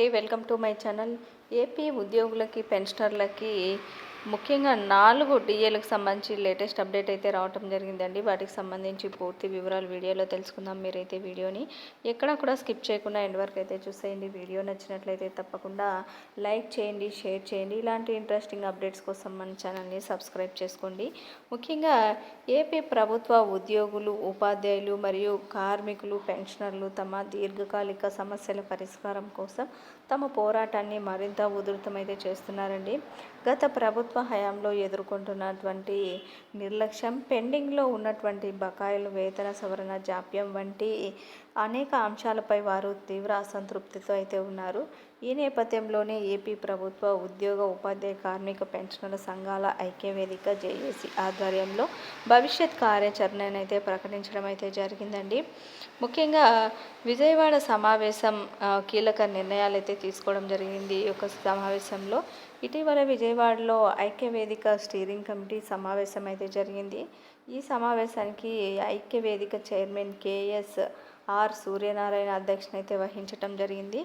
Welcome to my channel AP ఉద్యోగులకి పెన్షనర్లకి ముఖ్యంగా నాలుగు డిఏలకు సంబంధించి లేటెస్ట్ అప్డేట్ అయితే రావటం జరిగిందండి. వాటికి సంబంధించి పూర్తి వివరాలు వీడియోలో తెలుసుకుందాం. మీరైతే వీడియోని ఎక్కడ కూడా స్కిప్ చేయకుండా ఎండ్ వరకు అయితే చూసేయండి. వీడియో నచ్చినట్లయితే తప్పకుండా లైక్ చేయండి షేర్ చేయండి. ఇలాంటి ఇంట్రెస్టింగ్ అప్డేట్స్ కోసం మన ఛానల్ని సబ్స్క్రైబ్ చేసుకోండి. ముఖ్యంగా ఏపీ ప్రభుత్వ ఉద్యోగులు ఉపాధ్యాయులు మరియు కార్మికులు పెన్షనర్లు తమ దీర్ఘకాలిక సమస్యల పరిష్కారం కోసం తమ పోరాటాన్ని మరింత ఉధృతమైతే చేస్తున్నారండి. గత ప్రభుత్వ హయాంలో ఎదుర్కొంటున్నటువంటి నిర్లక్ష్యం పెండింగ్లో ఉన్నటువంటి బకాయిలు వేతన సవరణ జాప్యం వంటి అనేక అంశాలపై వారు తీవ్ర అసంతృప్తితో అయితే ఉన్నారు. ఈ నేపథ్యంలోనే ఏపీ ప్రభుత్వ ఉద్యోగ ఉపాధ్యాయ కార్మిక పెన్షనర్ల సంఘాల ఐక్యవేదిక జేఏసీ ఆధ్వర్యంలో భవిష్యత్ కార్యాచరణను అయితే ప్రకటించడం అయితే జరిగిందండి. ముఖ్యంగా విజయవాడ సమావేశం కీలక నిర్ణయాలు అయితే తీసుకోవడం జరిగింది. ఈ యొక్క సమావేశంలో ఇటీవల విజయవాడలో ఐక్యవేదిక స్టీరింగ్ కమిటీ సమావేశం అయితే జరిగింది. ఈ సమావేశానికి ఐక్యవేదిక చైర్మన్ కేఎస్ ఆర్ సూర్యనారాయణ అధ్యక్షన అయితే వహించటం జరిగింది.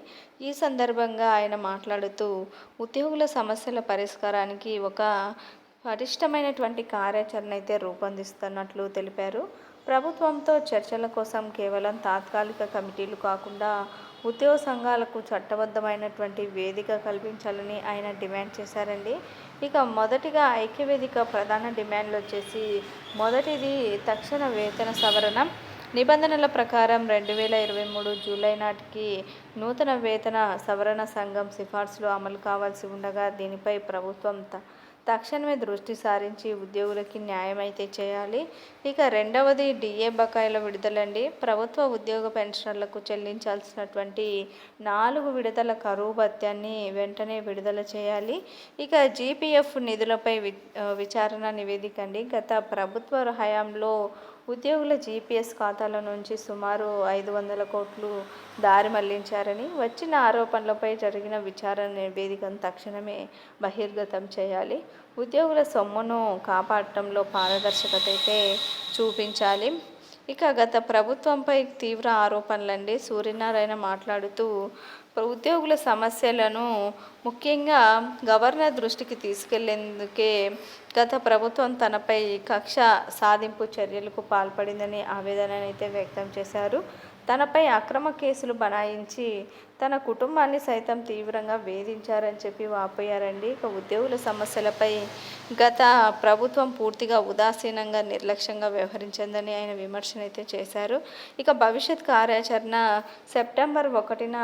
ఈ సందర్భంగా ఆయన మాట్లాడుతూ ఉద్యోగుల సమస్యల పరిష్కారానికి ఒక పటిష్టమైనటువంటి కార్యాచరణ అయితే రూపొందిస్తున్నట్లు తెలిపారు. ప్రభుత్వంతో చర్చల కోసం కేవలం తాత్కాలిక కమిటీలు కాకుండా ఉద్యోగ సంఘాలకు చట్టబద్ధమైనటువంటి వేదిక కల్పించాలని ఆయన డిమాండ్ చేశారండి. ఇక మొదటిగా ఐక్యవేదిక ప్రధాన డిమాండ్లు వచ్చేసి మొదటిది తక్షణ వేతన సవరణ. నిబంధనల ప్రకారం రెండు వేల ఇరవై మూడు జూలై నాటికి నూతన వేతన సవరణ సంఘం సిఫార్సులు అమలు కావాల్సి ఉండగా దీనిపై ప్రభుత్వం తక్షణమే దృష్టి సారించి ఉద్యోగులకి న్యాయం అయితే చేయాలి. ఇక రెండవది డిఏ బకాయిల విడుదలండి. ప్రభుత్వ ఉద్యోగ పెన్షనర్లకు చెల్లించాల్సినటువంటి నాలుగు విడుదల కరువు భత్యాన్ని వెంటనే విడుదల చేయాలి. ఇక జీపీఎఫ్ నిధులపై విచారణ నివేదిక అండి. గత ప్రభుత్వ హయాంలో ఉద్యోగుల జీపీఎస్ ఖాతాల నుంచి సుమారు ఐదు వందల కోట్లు దారి మళ్ళించారని వచ్చిన ఆరోపణలపై జరిగిన విచారణ నివేదికను తక్షణమే బహిర్గతం చేయాలి. ఉద్యోగుల సొమ్మును కాపాడటంలో పారదర్శకత అయితే చూపించాలి. ఇక గత ప్రభుత్వంపై తీవ్ర ఆరోపణలండి. సూర్యనారాయణ మాట్లాడుతూ ఉద్యోగుల సమస్యలను ముఖ్యంగా గవర్నర్ దృష్టికి తీసుకెళ్ళేందుకే గత ప్రభుత్వం తనపై కక్ష సాధింపు చర్యలకు పాల్పడిందని ఆవేదననైతే వ్యక్తం చేశారు. తనపై అక్రమ కేసులు బనాయించి తన కుటుంబాన్ని సైతం తీవ్రంగా వేధించారని చెప్పి వాపోయారండి. ఇక ఉద్యోగుల సమస్యలపై గత ప్రభుత్వం పూర్తిగా ఉదాసీనంగా నిర్లక్ష్యంగా వ్యవహరించిందని ఆయన విమర్శన అయితే చేశారు. ఇక భవిష్యత్ కార్యాచరణ సెప్టెంబర్ ఒకటిన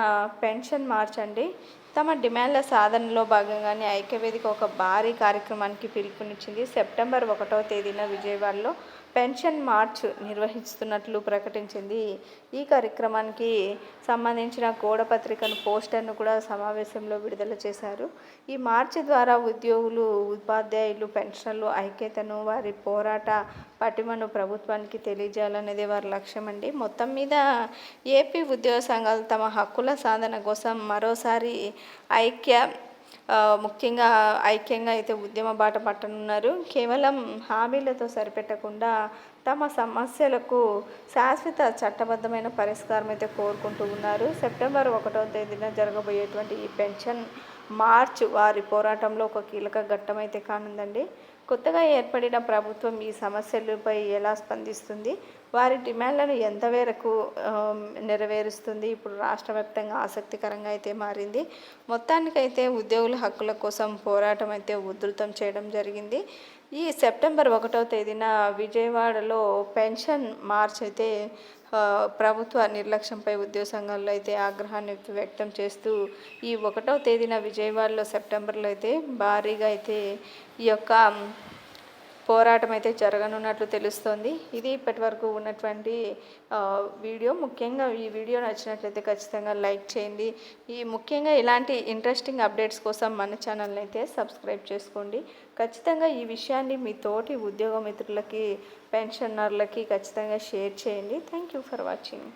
పెన్షన్ మార్చండి. తమ డిమాండ్ల సాధనలో భాగంగానే ఐక్యవేదిక ఒక భారీ కార్యక్రమానికి పిలుపునిచ్చింది. సెప్టెంబర్ ఒకటో తేదీన విజయవాడలో పెన్షన్ మార్చ్ నిర్వహిస్తున్నట్లు ప్రకటించింది. ఈ కార్యక్రమానికి సంబంధించిన గోడపత్రికను పోస్టర్ను కూడా సమావేశంలో విడుదల చేశారు. ఈ మార్చి ద్వారా ఉద్యోగులు ఉపాధ్యాయులు పెన్షన్లు ఐక్యతను వారి పోరాట పటిమను ప్రభుత్వానికి తెలియజేయాలనేది వారి లక్ష్యం అండి మొత్తం మీద ఏపీ ఉద్యోగ సంఘాలు తమ హక్కుల సాధన కోసం మరోసారి ఐక్య ముఖ్యంగా ఐక్యంగా అయితే ఉద్యమ బాట పట్టనున్నారు. కేవలం హామీలతో సరిపెట్టకుండా తమ సమస్యలకు శాశ్వత చట్టబద్ధమైన పరిష్కారం అయితే కోరుకుంటూ ఉన్నారు. సెప్టెంబర్ ఒకటో తేదీన జరగబోయేటువంటి ఈ పెన్షన్ మార్చ్ వారి పోరాటంలో ఒక కీలక ఘట్టమైతే కానుందండి. కొత్తగా ఏర్పడిన ప్రభుత్వం ఈ సమస్యలపై ఎలా స్పందిస్తుంది? వారి డిమాండ్లను ఎంతవరకు నెరవేరుస్తుంది? ఇప్పుడు రాష్ట్ర వ్యాప్తంగా ఆసక్తికరంగా అయితే మారింది. మొత్తానికైతే ఉద్యోగుల హక్కుల కోసం పోరాటం అయితే ఉధృతం చేయడం జరిగింది. ఈ సెప్టెంబర్ ఒకటో తేదీన విజయవాడలో పెన్షన్ మార్చ్ అయితే ప్రభుత్వ నిర్లక్ష్యంపై ఉద్యోగ సంఘాల్లో అయితే ఆగ్రహాన్ని వ్యక్తం చేస్తూ ఈ ఒకటో తేదీన విజయవాడలో సెప్టెంబర్లో అయితే భారీగా అయితే ఈ యొక్క పోరాటం అయితే జరగనున్నట్లు తెలుస్తోంది. ఇది ఇప్పటి వరకు ఉన్నటువంటి వీడియో. ముఖ్యంగా ఈ వీడియో నచ్చినట్లయితే ఖచ్చితంగా లైక్ చేయండి. ఈ ముఖ్యంగా ఇలాంటి ఇంట్రెస్టింగ్ అప్డేట్స్ కోసం మన ఛానల్ని అయితే సబ్స్క్రైబ్ చేసుకోండి. ఖచ్చితంగా ఈ విషయాన్ని మీ తోటి ఉద్యోగ మిత్రులకి పెన్షనర్లకి ఖచ్చితంగా షేర్ చేయండి. Thank you for watching.